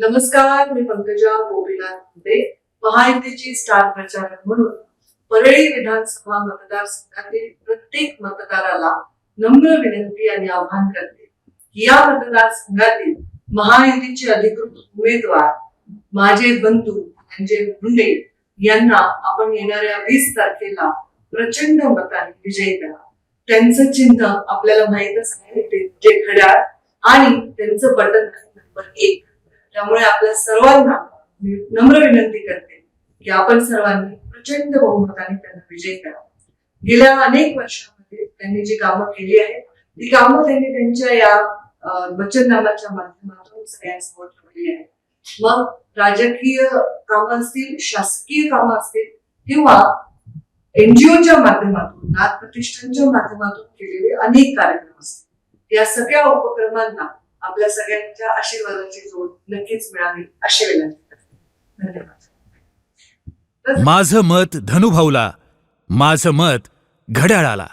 नमस्कार मी पंकजा गोपीनाथ मुंडे महायुतीची स्टार प्रचारक म्हणून परळी विधानसभा मतदारसंघातील प्रत्येक मतदाराला नम्र विनंती आणि आवाहन करते की या मतदारसंघातील महायुतीचे अधिकृत उमेदवार माझे बंधू म्हणजे मुंडे यांना आपण येणाऱ्या वीस तारखेला प्रचंड मताने विजयी करा. त्यांचं चिन्ह आपल्याला माहीतच आहे ते जे घड्याळ आणि त्यांचं बटन नंबर एक. त्यामुळे आपल्या सर्वांना नम्र विनंती करते की आपण सर्वांनी प्रचंड बहुमताने त्यांना विजय करा गेल्या अनेक वर्षामध्ये त्यांनी जी कामं केली आहेत ती कामं त्यांनी त्यांच्या या वचननामाच्या माध्यमातून सगळ्यांसमोर ठेवली आहेत. मग राजकीय कामं असतील शासकीय कामं असतील किंवा एनजीओच्या माध्यमातून नाथ प्रतिष्ठानच्या माध्यमातून केलेले अनेक कार्यक्रम असतील या सगळ्या उपक्रमांना आपल्या सगळ्यांच्या आशीर्वादाची जोड नक्कीच मिळावी अशी विनंती धन्यवाद. माझं मत धनुभाऊला माझं मत घड्याळाला.